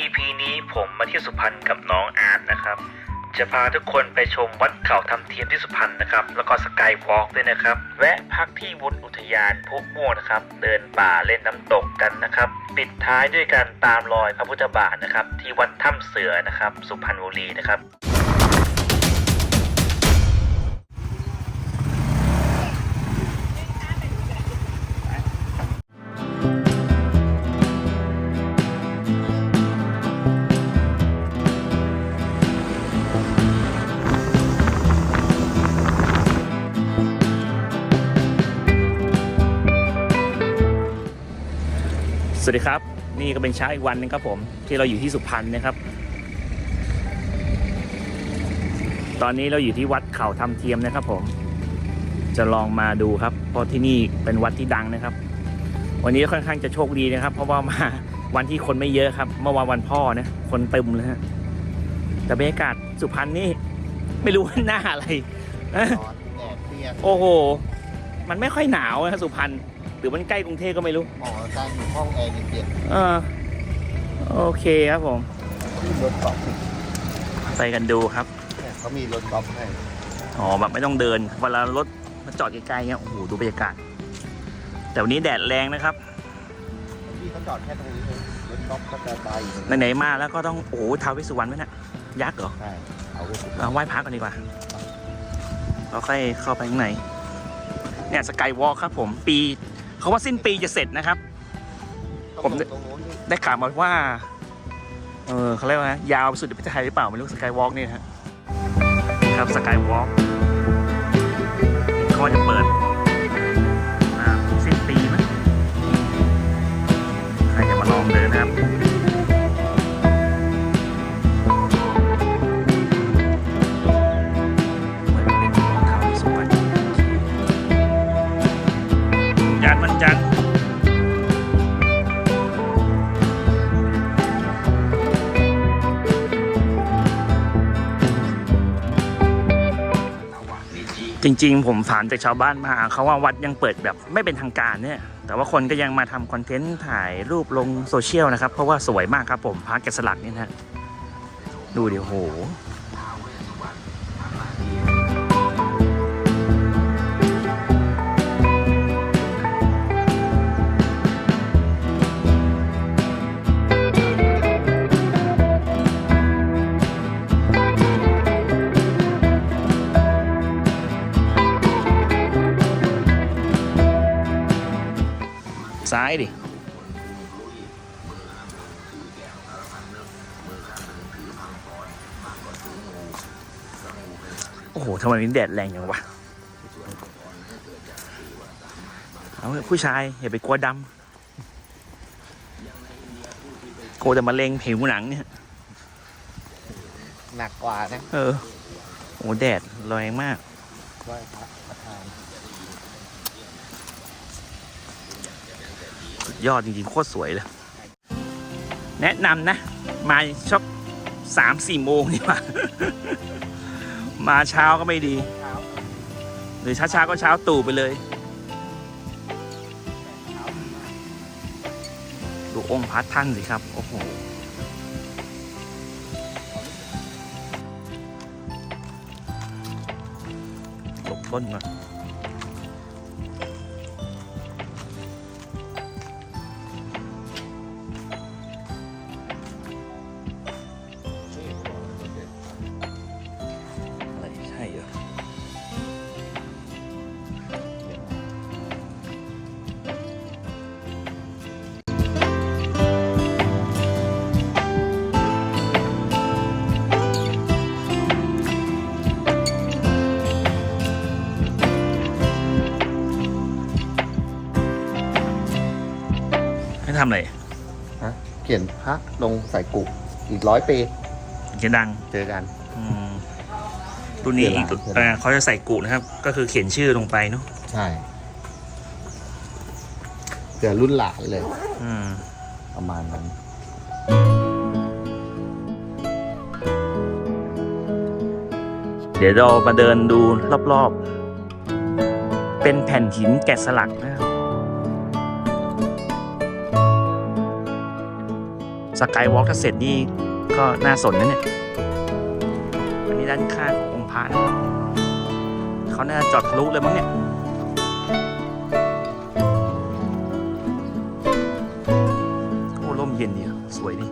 EP นี้ผมมาที่สุพรรณกับน้องอาร์ตนะครับ จะพาทุกคนไปชมวัดเขาทำเทียมที่สุพรรณนะครับ แล้วก็สกายวอล์กด้วยนะครับ แวะพักที่วุนอุทยานพกม่วงนะครับ เดินป่าเล่นน้ำตกกันนะครับ ปิดท้ายด้วยการตามรอยพระพุทธบาทนะครับ ที่วัดถ้ำเสือนะครับ สุพรรณบุรีนะครับ สวัสดีครับ นี่ก็เป็นเช้าอีกวันหนึงครับผมที่เราอยู่ที่สุพรรณนะครับ ตอนนี้เราอยู่ที่วัดเขาทำเทียมนะครับ ผม จะลองมาดูครับ เพราะที่นี่เป็นวัดที่ดังนะครับ วันนี้ค่อนข้างจะโชคดีนะครับ เพราะว่ามาวันที่คนไม่เยอะครับ เมื่อวานวันพ่อนะคนเต็มเลยฮะแต่บรรยากาศสุพรรณนี่ไม่รู้ว่าหน้าอะไรร้อนแดดเปรี้ยงโอ้โห มันไม่ค่อยหนาวนะสุพรรณห รือมันใกล้กรุงเทพก็ไม่รู้หมอการอยู่ห้องแอร์เย็นเออโอเคครับผม ๆที่รถกอล์ฟไปกันดูครับ เนี่ยเขามีรถกอล์ฟให้อ๋อแบบไม่ต้องเดินเวลารถมาจอดไกลๆเงี้ยโอ้โหดูบรรยากาศ แต่วันนี้แดดแรงนะครับ ที่เขาจอดแค่ตรงนี้เองรถกอล์ฟก็จะตายอยู่ตรงนี้ไหนๆมาแล้วก็ต้องโอ้โหท้าวเวิสุวรรณไหมเนะยักษ์เหรอใช่เอาไว้สุดเอาไหว้พระก่อนดีกว่า เราค่อยเข้าไปข้างในเนี่ยสกายวอล์ครับผมปี เขาว่าสิ้นปีจะเสร็จนะครับ ผมต้องลงตรงโน้นนี่ได้ข่าวมาว่า เออเขาเรียกว่าไงยาวสุดในประเทศไทยหรือเปล่าไม่รู้สกายวอล์กเนี่ยฮะครับสกายวอล์กเขาจะเปิดอ่าสิ้นปีมั้ยใครจะมาลองเดินนะครับ จริงๆ ผมถามจากชาวบ้านมาเขาว่าวัดยังเปิดแบบไม่เป็นทางการเนี่ย แต่ว่าคนก็ยังมาทำคอนเทนต์ถ่ายรูปลงโซเชียลนะครับ เพราะว่าสวยมากครับผมพระแกะสลักเนี่ยนะฮะดูดิโห ทำไมมันแดดแรงอย่างวะเอาเถอะผู้ชายอย่าไปกลัวดำกลัวแต่มะเร็งผิวหนังเนี่ยหนักกว่านะ เออโอ้แดดแรงมากไหว้พระประธานสุดยอดจริงๆ โคตรสวยเลย แนะนำนะ มาช็อปสามสี่โมงดีกว่า มาเช้าก็ไม่ดี หรือช้าๆก็เช้าตู่ไปเลยดูองค์พระท่านสิครับ โอ้โหหลบต้นก่อน พระลงใส่กุอีกร้อยปีเขียนดังเจอกันอืมรุ่นนี้อีกเขียนหลังอ่าเขาจะใส่กุนะครับ ก็คือเขียนชื่อลงไปเนาะใช่เจอรุ่นหลานเลย อืมประมาณนั้นเดี๋ยวเรามาเดินดูรอบๆ เป็นแผ่นหินแกะสลักนะครับ สกายวอล์กถ้าเสร็จนี่ก็น่าสนนะเนี่ยอันนี้ด้านข้างขององค์พระนะเขาน่าจอดทะลุเลยมั้งเนี่ยโอ้ร่มเย็นดีสวยดี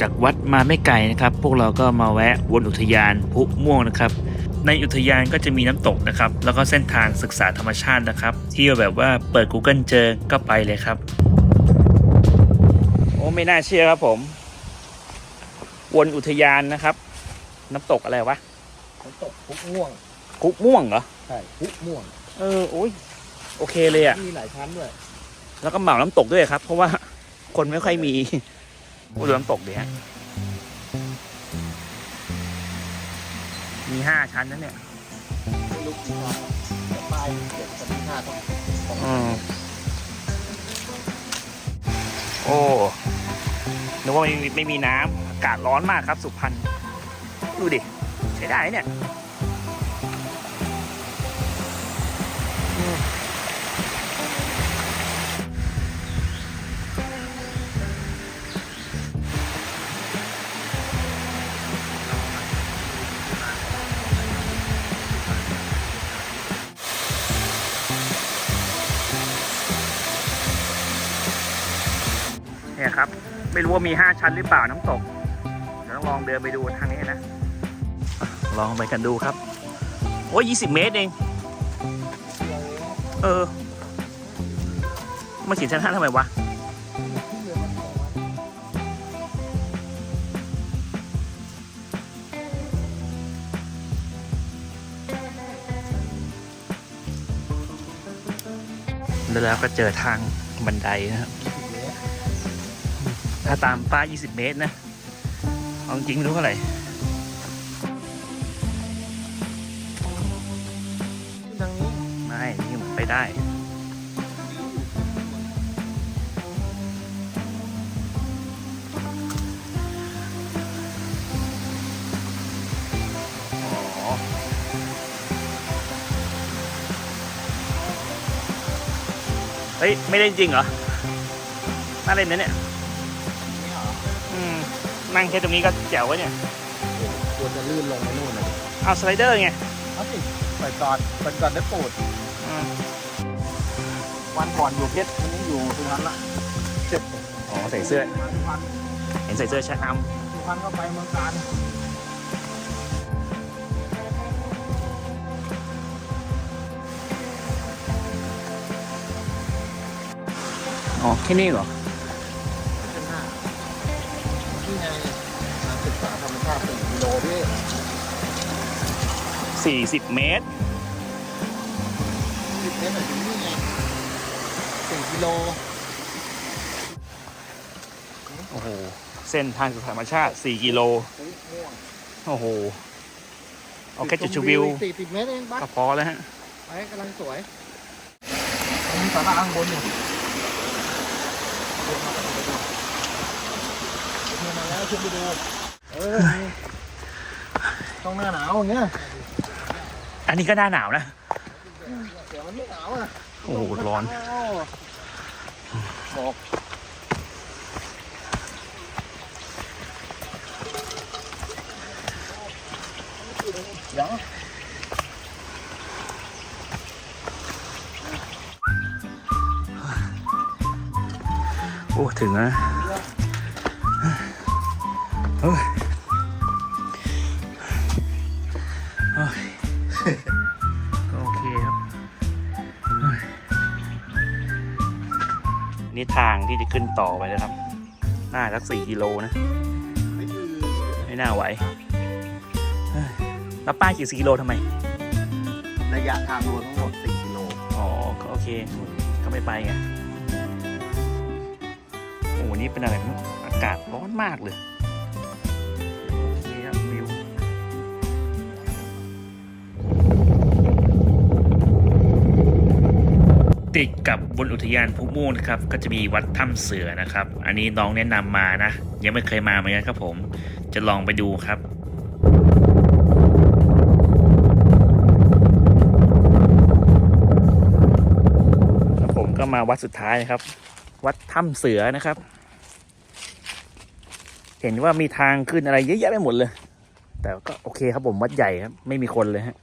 จากวัดมาไม่ไกลนะครับ พวกเราก็มาแวะวนอุทยานพุม่วงนะครับ ในอุทยานก็จะมีน้ำตกนะครับ แล้วก็เส้นทางศึกษาธรรมชาตินะครับ ที่แบบว่าเปิด Google เจอก็ไปเลยครับ โอ้ไม่น่าเชื่อครับผม วนอุทยานนะครับ น้ำตกอะไรวะน้ำตกพุกม่วงกุ๊ม่วงเหรอใช่พุกม่วง เออโอ้ยโอเคเลยอะมีหลายชั้นด้วยแล้วก็เหมาน้ำตกด้วยครับ เพราะว่าคนไม่ค่อยมี โอ้ดูน้ำตกดิฮะ มีห้าชั้นนะเนี่ยไม่รู้กี่ชั้นแต่ป้ายเจ็ดชั้นที่ห้าต้องต้องอืมโอ้นึกว่าไม่มีไม่มีน้ำอากาศร้อนมากครับ สุพรรณ ดูดิ ใช้ได้เนี่ย ไม่รู้ว่ามีห้าชั้นหรือเปล่าน้ำตก เดี๋ยวต้องลองเดินไปดูทางนี้นะอะลองไปกันดูครับ โอ้ยยี่สิบเมตรเอง เออ มาเขียนชั้นห้าทำไมวะแล้วก็เจอทางบันไดนะครับ ถ้าตามป้าย20 เมตรนะเอาจริงไม่รู้เท่าไหร่ทางนี้ไม่นี่มันไปได้เฮ้ย ไม่ได้จริงเหรอน่าเล่นนะเนี่ย นั่งแค่ตรงนี้ก็แจ๋ววะเนี่ยโอ้โหกลัวจะลื่นลงไปนู่นเลยเอาสไลเดอร์ไงเอาสิเปิดก่อนเปิดก่อนได้ปูดอืมวันก่อนอยู่เพชรวันนี้อยู่สุพรรณละเจ็บอ๋อใส่เสื้อมาสุพรรณเห็นใส่เสื้อชะอสุพรรณก็ไปเมืองการำอ๋อแค่นี้เหรอ สี่กิโลพี่40เมตรสิบเมตรถึงนี่ไงสี่กิโลโอ้โห เส้นทางสู่ธรรมชาติ 4 กิโลปุ๊กม่วงโอ้โห เอาแค่จุดชมวิวสี่สิบเมตรเองบัสก็พอแล้วฮะ ไปกำลังสวยมีสาระข้างบนอยู่ขึ้นมาแล้วขึ้นไปดู เออนี่ ต้องหน้าหนาวอย่างเงี้ยอันนี้ก็หน้าหนาวนะ เดี๋ยวมันไม่หนาวอะโอ้โหร้อน บอกเดี๋ยวโอ้ ถึงแล้วนะเฮ้ยเฮ้ย ทางที่จะขึ้นต่อไปนะครับ น่าสักสี่กิโลนะ ไม่คือไม่น่าไหวเฮ้ยแล้วป้ายกี่สี่กิโลทำไม ระยะทางรวมทั้งหมด4กิโล อ๋อ ก็โอเค ก็ไม่ไปไง โอ้โหนี่เป็นอะไรไม่รู้อากาศร้อนมากเลย ติดกับบนอุทยานภูม่วงนะครับ ก็จะมีวัดถ้ำเสือนะครับ อันนี้น้องแนะนำมานะ ยังไม่เคยมาเหมือนกันครับผม จะลองไปดูครับแล้วผมก็มาวัดสุดท้ายนะครับ วัดถ้ำเสือนะครับ เห็นว่ามีทางขึ้นอะไรเยอะแยะไปหมดเลย แต่ก็โอเคครับผมวัดใหญ่ครับ ไม่มีคนเลยฮะ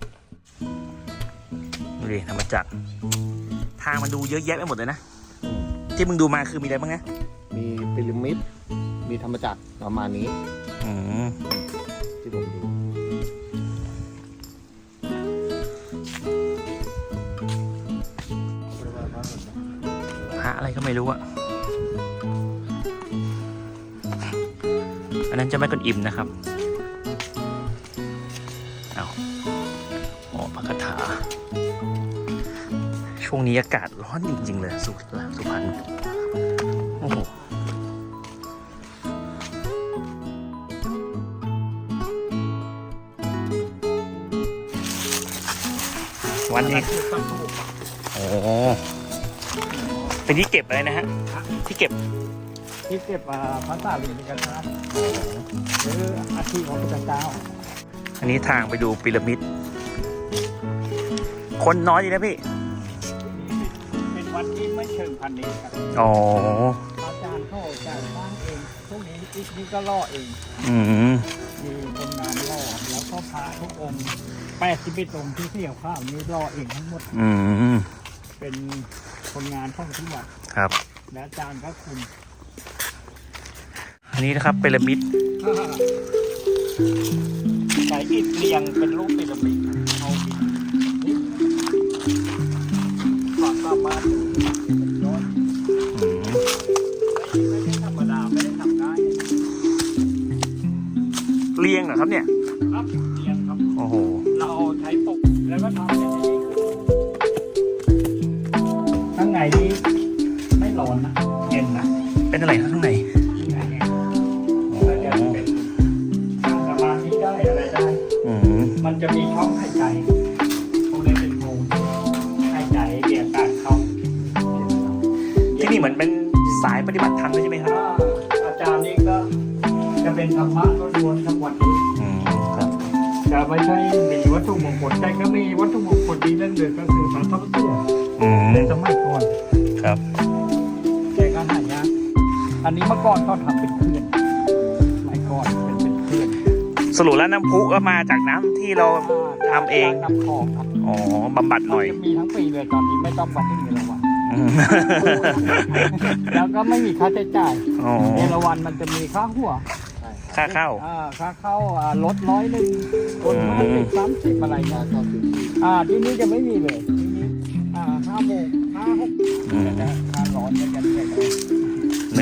ดูดิธรรมจักร ทางมันดูเยอะแยะไปหมดเลยนะ ที่มึงดูมาคือมีอะไรบ้างนะ มีพีระมิด มีธรรมจักรประมาณนี้อืมที่ผมดู พระอะไรก็ไม่รู้อะอันนั้นเจะไม่กวนอิมนะครับ ช่วงนี้อากาศร้อนจริง ๆ เลยสุดละสุพรรณโอ้โหวันนี้โอ้เป็นที่เก็บอะไรนะฮะ ที่เก็บที่เก็บอ่าพระสารีริกธาตุหรืออาชีพของพระเจ้า อันนี้ทางไปดูพีระมิด คนน้อยดีนะพี่ เป็นวัดที่ไม่เชิงพันธุ์นี้ครับอ๋อ อาจารย์เขาจะสร้างเองพวกนี้อีกนี่ก็ล่อเอง อืม มีคนงานล่อแล้วก็พระทุกองค์แปดสิบเอ็ดองค์ที่เที่ยวข้าวนี้ล่อเองทั้งหมดอืม เป็นคนงานของที่วัดครับ และอาจารย์ก็คุมอันนี้นะครับพีระมิด ใส่อิฐเรียงเป็นรูปพีระมิด เหรอครับเนี่ย สมัยก่อนครับแต่ก็หายากอันนี้เมื่อก่อนเขาทำเป็นเขื่อนสมัยก่อนเป็นเป็นเขื่อนสรุปแล้วน้ำพุก็มาจากน้ำที่เราทำเองน้ำคลองครับอ๋อบำบัดหน่อยจะมีทั้งปีเลยตอนนี้ไม่ต้องวัดที่เอราวัณอืมแล้วก็ไม่มีค่าใช้จ่ายอ๋อเอราวัณมันจะมีค่าหัวค่าเข้าอ่าค่าเข้าอ่ารถร้อยหนึ่งรถห้าสิบสามสิบอะไรกาเงี้ยรเข้าถึงที่อ่าที่นี่จะไม่มีเลย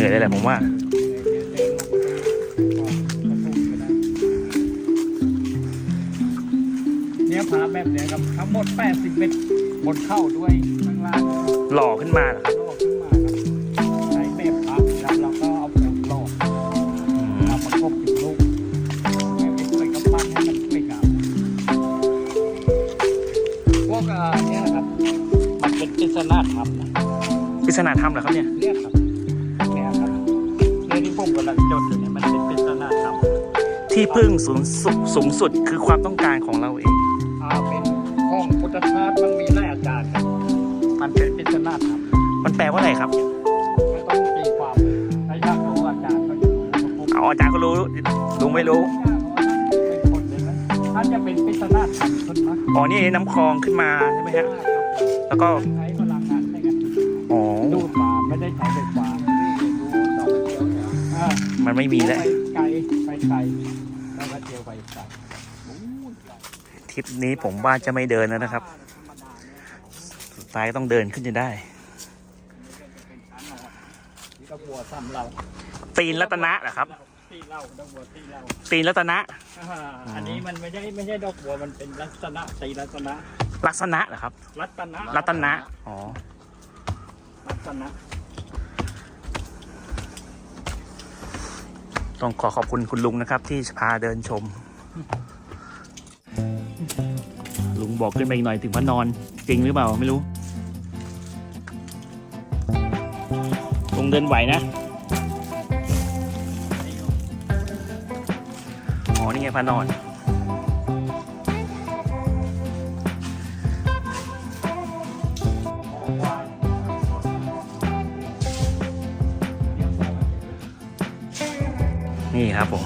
นื่อยเลยแหละผมว่าเนี่ยพาแบบเนี้ยครับทั้งหมด 80 เมตรบนเข้าด้วยข้างล่างหล่อขึ้นมาเหรอครับลอกขึ้นมาครับใช้แบบพับแล้วเราก็เอาปูนลอกอืมมาประกบติดลูกให้ไปช่วยกับปั้นให้มันสวยงามพวกอ่าเนี่ยนะครับมันเป็นปริศนาธรรมนะปริศนาธรรมเหรอครับเนี่ยเนี่ยครับ ที่พึ่งสูงสุดสูงสุดคือความต้องการของเราเองอ่าเป็นห้องพุทธทาสมันมีหลายอาจารย์ครับมันเป็นปริศนาธรรมมันแปลว่าอะไรครับไม่ต้องตีความถ้าอยากรู้อาจารย์ก็อยู่กับผมเอาอาจารย์ก็รู้ลุงไม่รู้เป็นคนเลยนะท่านจะเป็นปริศนาธรรมคนมากอ๋อนี่น้ำคลองขึ้นมาใช่ไหมฮะแล้วก็ใช้พลังงานในการอ๋อดูดมาไม่ได้ใช้ไฟฟ้าต่อไปเที่ยวเนี่ยอ่ามันไม่มีแล้ว ไปไกลไปไกลแล้วก็เจียวไปไกลโอ้ยไกล ทริปนี้ผมว่าจะไม่เดินแล้วนะครับ สุดท้ายต้องเดินขึ้นจะได้เป็นชั้นนอนดอกบัวซ้ำเราตีนรัตนะเหรอครับ ตีเหล่าดอกบัวตีเหล่าตีนรัตนะ อ่าอันนี้มันไม่ใช่ไม่ใช่ดอกบัวมันเป็นลักษณะตีลักษณะลักษณะเหรอครับ รัตนะรัตนะ อ๋อ ลักษณะต้องขอขอบคุณคุณลุงนะครับ ที่พาเดินชม ลุงบอกขึ้นไปอีกหน่อยถึงพระนอน จริงหรือเปล่าไม่รู้ ลุงเดินไหวนะ อ๋อ นี่ไงพระนอนนี่ครับผม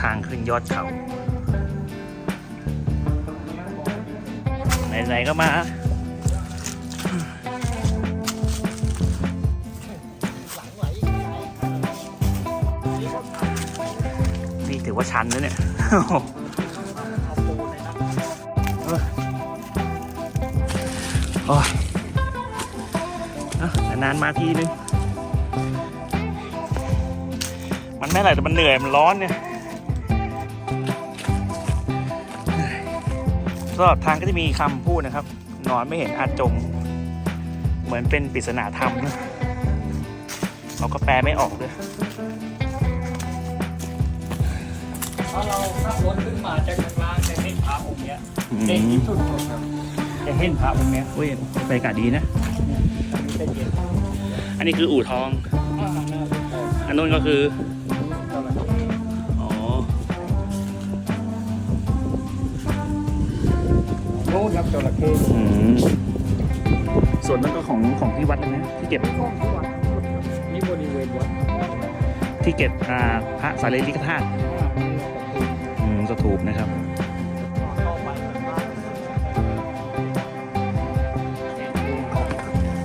ทางขึ้นยอดเขา ไหนๆก็มา นี่ถือว่าชันนะเนี่ยโอ้ยนานมาทีนึง มันไม่อะไรแต่มันเหนื่อย มันร้อนเนี่ย สำหรับทางก็จะมีคำพูดนะครับ นอนไม่เห็นอาจจม เหมือนเป็นปริศนาธรรมนะเราก็แปลไม่ออกด้วยถ้าเราขับรถขึ้นมาจากข้างล่างจะเห็นพระองค์เนี้ยเด่นที่สุดครับจะเห็นพระองค์เนี้ยอุ้ยบรรยากาศดีนะ อันนี้เป็นเย็นอันนี้คืออู่ทองอ่าน่าสนใจอันนู้นก็คืออ๋อ น่นครับจระเข้อืมส่วนนั้นก็ของของที่วัดเลยนะที่เก็บนี่บริเวณวัดที่เก็บอ่าพระสารีริกธาตุอืมสถูปนะครับ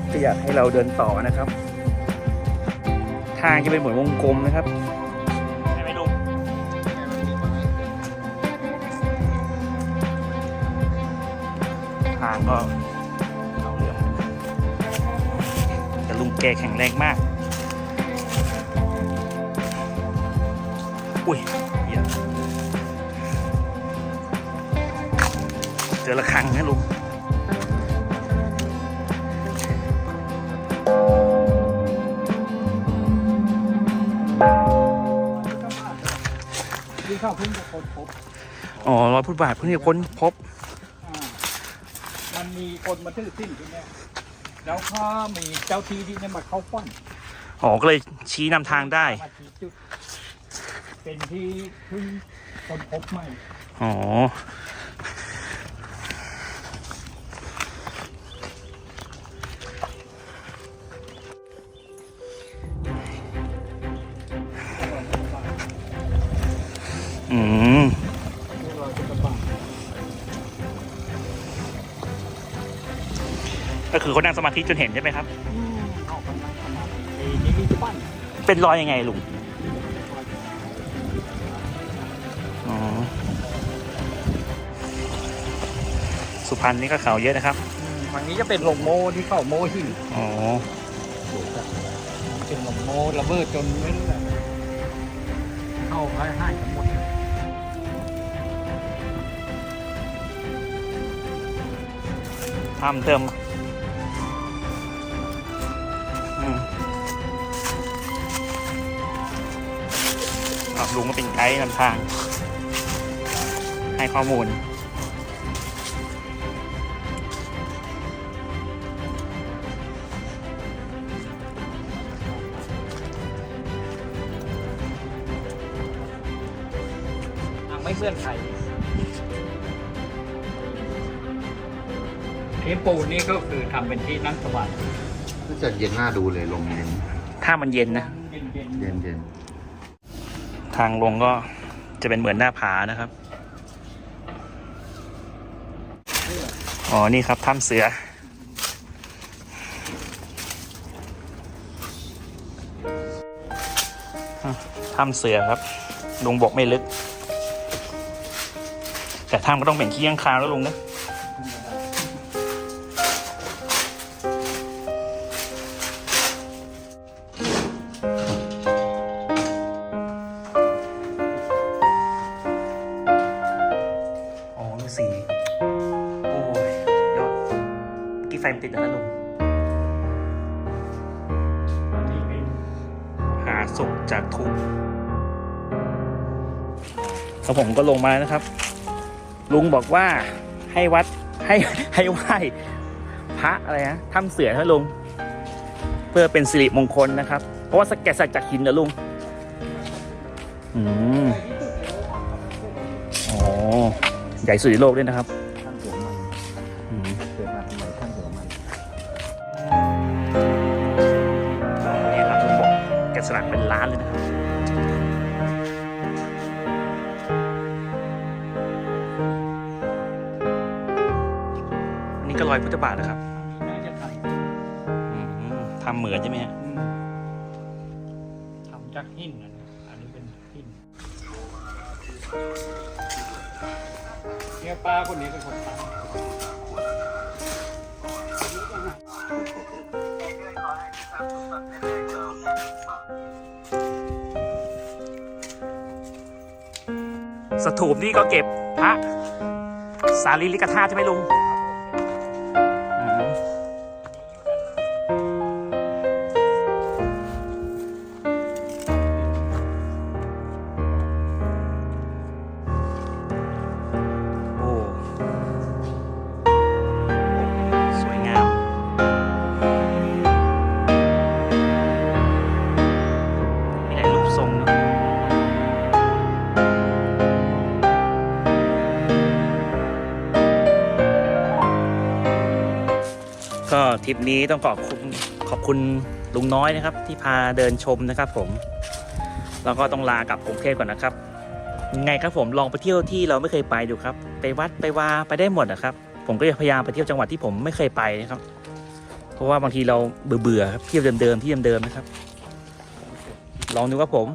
ที่อยากให้เราเดินต่อนะครับ ทางจะเป็นเหมือนวงกลมนะครับ ทางก็เอาเรื่องแต่ลุงแกแข็งแรงมาก อุ้ยเหี้ยเจอระฆังนะลุงที่เข้าเพิ่งจะค้นพบ อ๋อร้อยพุทธบาทเพิ่งจะค้นพบอ่า มันมีคนมาทื่อสิ้นที่เนี้ยแล้วก็มีเจ้าที่ที่เนี่ยมาเข้าฟันอ๋อก็เลยชี้นำทางได้ มาชี้จุดเป็นที่เพิ่งคนพบใหม่ อ๋ออื คือเขานั่งสมาธิจนเห็นใช่ไหมครับอืมออกกำลังขนาดนี้นี่มีปั้นเป็นรอยยังไงลุงอ๋อสุพรรณนี่ก็เขาเยอะนะครับอืมฝั่งนี้จะเป็นลงโมที่เข้าโมหินอ๋อเป็นลงโมระเบิดจนไม่รู้แหละเข้าไปให้ทั้งหมดทำเติม ลุงก็เป็นไกด์นำทาง ให้ข้อมูล ทางไม่เพื่อนใครที่ปูนนี่ก็คือทำเป็นที่นั่งสมาธิก็จะเย็นหน้าดูเลยลมเย็นถ้ามันเย็นนะ เย็นเย็น เย็น ทางลงก็จะเป็นเหมือนหน้าผานะครับ อ๋อ นี่ครับถ้ำเสือ ถ้ำเสือครับ ลุงบอกไม่ลึก แต่ถ้ำก็ต้องเป็นขี้ยังคาวแล้วลุงนะ หาสุขจากทุกข์ครับผมก็ลงมานะครับ ลุงบอกว่าให้วัดให้ให้ไหว้พระอะไรนะถ้ำเสือนะลุง เพื่อเป็นสิริมงคลนะครับ เพราะว่าสแกะสักจากหินเหรอลุง อืมอ๋อใหญ่สุดในโลกด้วยนะครับ นนี้ก็รอยพุทธบาทนะครับน่าจะทอืมทำเหมือนใช่ไหมฮะำอืมทำจากหินนะอันนี้เป็นหินเนี่ยป้าคนนี้เป็นคนทำสถูปนี่ก็เก็บพระสารีริกธาตุใช่ไหมลุง ทริปนี้ต้องขอบคุณขอบคุณลุงน้อยนะครับ ที่พาเดินชมนะครับผม แล้วก็ต้องลากลับกรุงเทพก่อนนะครับยังไงครับผมลองไปเที่ยวที่เราไม่เคยไปดูครับ ไปวัดไปวาไปได้หมดนะครับ ผมก็จะพยายามไปเที่ยวจังหวัดที่ผมไม่เคยไปนะครับ เพราะว่าบางทีเราเบื่อๆครับเที่ยวเดิมๆที่เดิมๆนะครับ ลองดูครับผม